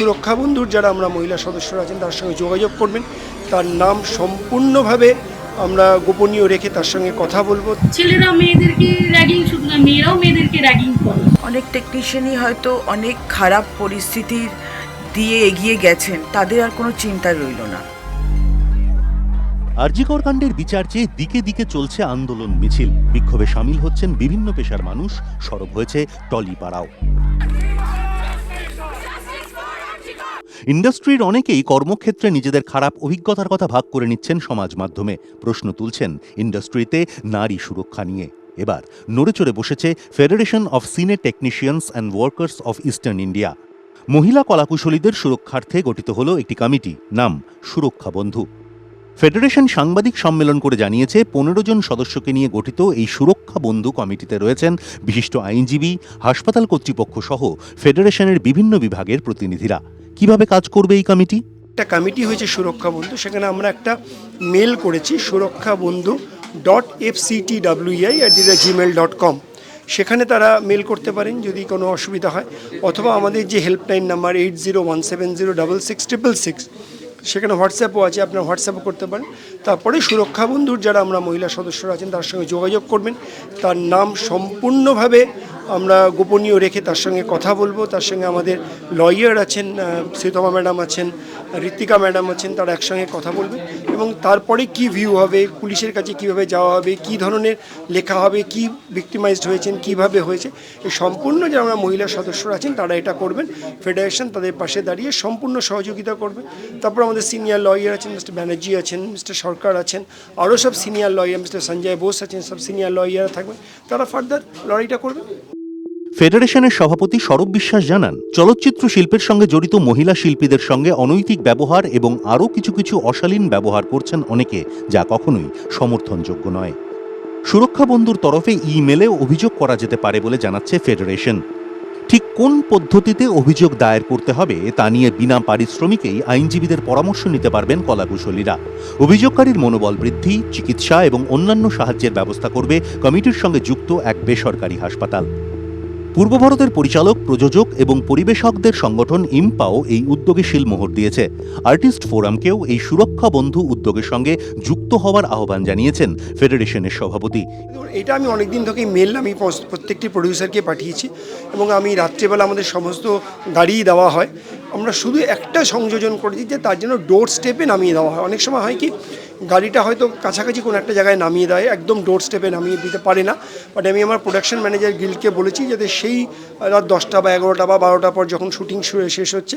সুরক্ষা বন্ধুর যারা আমরা মহিলা সদস্যরা আছেন তার সঙ্গে যোগাযোগ করবেন। তার নাম সম্পূর্ণভাবে আমরা গোপনীয় রেখে তার সঙ্গে কথা বলব। ছেলেরা মেয়েদেরকে র্যাগিং শুধু না মেয়েরাও মেয়েদেরকে র্যাগিং করে। অনেক টেকনিশিয়ানই হয়তো অনেক খারাপ পরিস্থিতির দিয়ে এগিয়ে গেছেন তাদের আর কোনো চিন্তা রইল না। আরজিকর কাণ্ডের বিচার চেয়ে দিকে দিকে চলছে আন্দোলন মিছিল। বিক্ষোভে সামিল হচ্ছেন বিভিন্ন পেশার মানুষ। সরব হয়েছে টলিপাড়াও। ইন্ডাস্ট্রির অনেকেই কর্মক্ষেত্রে নিজেদের খারাপ অভিজ্ঞতার কথা ভাগ করে নিচ্ছেন সমাজ মাধ্যমে। প্রশ্ন তুলছেন ইন্ডাস্ট্রিতে নারী সুরক্ষা নিয়ে। এবার নড়েচড়ে বসেছে federation of cine technicians and workers of eastern India মহিলা কলাকুশলীদের সুরক্ষার্থে গঠিত হল একটি কমিটি, নাম সুরক্ষা বন্ধু। ফেডারেশন সাংবাদিক সম্মেলন করে জানিয়েছে, পনেরো জন সদস্যকে নিয়ে গঠিত এই সুরক্ষা বন্ধু কমিটিতে রয়েছেন বিশিষ্ট আইনজীবী, হাসপাতাল কর্তৃপক্ষ সহ ফেডারেশনের বিভিন্ন বিভাগের প্রতিনিধিরা। কীভাবে কাজ করবে এই কমিটি? একটা কমিটি হয়েছে সুরক্ষা বন্ধু, সেখানে আমরা একটা মেল করেছি সুরক্ষা বন্ধু dot F C T W I at the Gmail dot com সেখানে তারা মেল করতে পারেন যদি কোনো অসুবিধা হয়, অথবা আমাদের যে helpline number eight zero one seven zero double six triple six সেখানে হোয়াটসঅ্যাপও আছে, আপনার হোয়াটসঅ্যাপও করতে পারেন। তারপরে সুরক্ষা বন্ধুর যারা আমরা মহিলা সদস্যরা আছেন, তার সঙ্গে যোগাযোগ করবেন। তার নাম সম্পূর্ণভাবে আমরা গোপনীয় রেখে তার সঙ্গে কথা বলব। তার সঙ্গে আমাদের লয়ার আছেন শ্রীতমা ম্যাডাম আছেন ঋতিকা ম্যাডাম আছেন, তারা একসঙ্গে কথা বলবেন এবং তারপরে কি ভিউ হবে, পুলিশের কাছে কীভাবে যাওয়া হবে, কি ধরনের লেখা হবে, কি ভিক্টিমাইজড হয়েছেন, কীভাবে হয়েছে, এই সম্পূর্ণ যে আমরা মহিলা সদস্যরা আছেন, তারা এটা করবেন। ফেডারেশন তাদের পাশে দাঁড়িয়ে সম্পূর্ণ সহযোগিতা করবে। তারপর আমাদের সিনিয়র লয়ার আছেন মিস্টার ব্যানার্জি আছেন মিস্টার সরকার আছেন, আরও সব senior lawyer mister Sanjay Bose আছেন, সব সিনিয়র লয়ার থাকবেন। তারা ফার্দার লড়াইটা করবে ফেডারেশনের সভাপতি সরব বিশ্বাস জানান, চলচ্চিত্র শিল্পের সঙ্গে জড়িত মহিলা শিল্পীদের সঙ্গে অনৈতিক ব্যবহার এবং আরও কিছু কিছু অশালীন ব্যবহার করছেন অনেকে, যা কখনোই সমর্থনযোগ্য নয়। সুরক্ষা বন্ধুর তরফে ইমেলে অভিযোগ করা যেতে পারে বলে জানাচ্ছে ফেডারেশন। ঠিক কোন পদ্ধতিতে অভিযোগ দায়ের করতে হবে, তা নিয়ে বিনা পারিশ্রমিকেই আইনজীবীদের পরামর্শ নিতে পারবেন কলাকুশলীরা। অভিযোগকারীর মনোবল বৃদ্ধি, চিকিৎসা এবং অন্যান্য সাহায্যের ব্যবস্থা করবে কমিটির সঙ্গে যুক্ত এক বেসরকারি হাসপাতাল। পূর্ব ভারতের পরিচালক, প্রযোজক এবং পরিবেশকদের সংগঠন ইম্পাও এই উদ্যোগে শিলমোহর দিয়েছে। আর্টিস্ট ফোরামকেও এই সুরক্ষা বন্ধু উদ্যোগের সঙ্গে যুক্ত হওয়ার আহ্বান জানিয়েছেন ফেডারেশনের সভাপতি। এটা আমি অনেক দিন থেকেই মেল, আমি প্রত্যেকটি প্রডিউসারকে পাঠিয়েছি এবং আমি রাত্রেবেলা আমাদের সমস্ত গাড়িই দেওয়া হয়। আমরা শুধু একটা সংযোজন করেছি যে তার জন্য ডোর স্টেপে নামিয়ে দেওয়া হয়। অনেক সময় হয় কি গাড়িটা হয়তো কাছাকাছি কোনো একটা জায়গায় নামিয়ে দেয়, একদম ডোর স্টেপে নামিয়ে দিতে পারে না। বাট আমি আমার প্রোডাকশন ম্যানেজার গিল্ডকে বলেছি যাতে সেই রাত দশটা বা এগারোটা বা বারোটা পর যখন শুটিং শেষ হচ্ছে,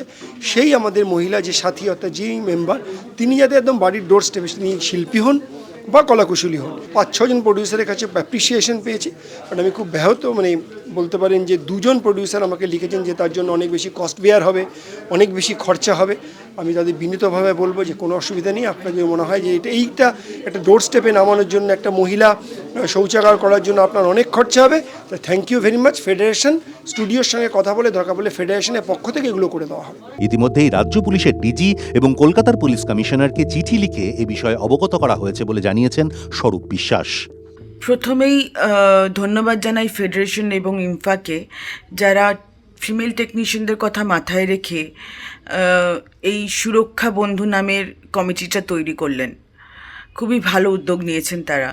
সেই আমাদের মহিলা যে সাথী অর্থাৎ যেই মেম্বার তিনি যাতে একদম বাড়ির ডোর স্টেপে তিনি শিল্পী হন বা কলাকুশলী হন। পাঁচ ছজন প্রডিউসারের কাছে অ্যাপ্রিসিয়েশন পেয়েছি। বাট আমি খুব ব্যাহত মানে বলতে পারেন যে দুজন প্রডিউসার আমাকে লিখেছেন যে তার জন্য অনেক বেশি কস্ট বেয়ার হবে, অনেক বেশি খরচা হবে। আমি তাদের বিনীতভাবে বলব যে কোনো অসুবিধা নেই আপনার যদি মনে হয় যে এটা এইটা একটা ডোর স্টেপে নামানোর জন্য একটা মহিলা শৌচাগার করার জন্য আপনার অনেক খরচা হবে। তো thank you very much federation স্টুডিওর সঙ্গে কথা বলে দরকার বলে ফেডারেশনের পক্ষ থেকে এগুলো করে দেওয়া হবে। ইতিমধ্যেই রাজ্য পুলিশের ডিজি এবং কলকাতার পুলিশ কমিশনারকে চিঠি লিখে এ বিষয়ে অবগত করা হয়েছে বলে জানিয়েছেন স্বরূপ বিশ্বাস। প্রথমেই ধন্যবাদ জানাই ফেডারেশন এবং ইমফাকে যারা ফিমেল টেকনিশিয়ানদের কথা মাথায় রেখে এই সুরক্ষা বন্ধু নামের কমিটিটা তৈরি করলেন। খুবই ভালো উদ্যোগ নিয়েছেন তারা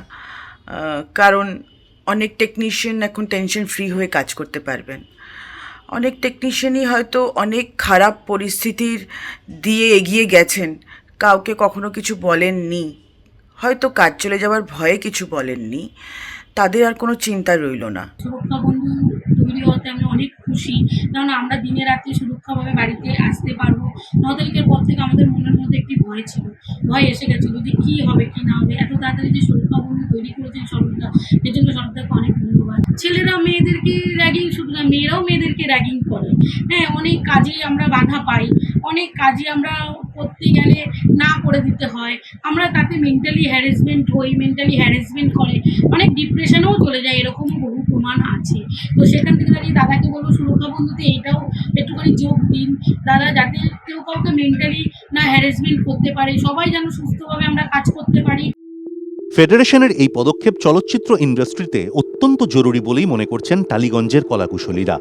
কারণ অনেক টেকনিশিয়ান এখন টেনশন ফ্রি হয়ে কাজ করতে পারবেন। অনেক টেকনিশিয়ানই হয়তো অনেক খারাপ পরিস্থিতির দিয়ে এগিয়ে গেছেন, কাউকে কখনো কিছু বলেননি। হয়তো কাজ চলে যাওয়ার ভয়ে কিছু বলেননি, তাদের আর কোনো চিন্তা রইল না। হতে আমি অনেক খুশি। কারণ আমরা দিনে রাত্রে সুরক্ষাভাবে বাড়িতে আসতে পারব। ন তারিখের পর থেকে আমাদের মনের মধ্যে একটি ভয় ছিল। ভয় এসে গেছিল যে কী হবে, কি না হবে। এত তাড়াতাড়ি যে সুরক্ষা বন্ধু তৈরি করেছেন সরকার এর জন্য সরকারকে অনেক ধন্যবাদ। ছেলেরা মেয়েদেরকে র্যাগিং শুধু না, মেয়েরাও মেয়েদেরকে র্যাগিং করে। হ্যাঁ অনেক কাজেই আমরা বাধা পাই। অনেক কাজে আমরা করতে গেলে না করে দিতে হয়। আমরা তাতে মেন্টালি হ্যারাসমেন্ট হই মেন্টালি হ্যারাসমেন্ট করে। অনেক ডিপ্রেশনেও চলে যায় এরকমও বহু প্রমাণ আছে। তো সেখান থেকে দাঁড়িয়ে দাদাকে বলব, সুরক্ষা বন্ধুতে এইটাও একটুখানি যোগ দিন। দাদা, যাতে কেউ কাউকে মেন্টালি না হ্যারাসমেন্ট করতে পারে, সবাই যেন সুস্থভাবে আমরা কাজ করতে পারি। ফেডারেশনের এই পদক্ষেপ চলচ্চিত্র ইন্ডাস্ট্রিতে অত্যন্ত জরুরি বলেই মনে করছেন টালিগঞ্জের কলাকুশলীরা।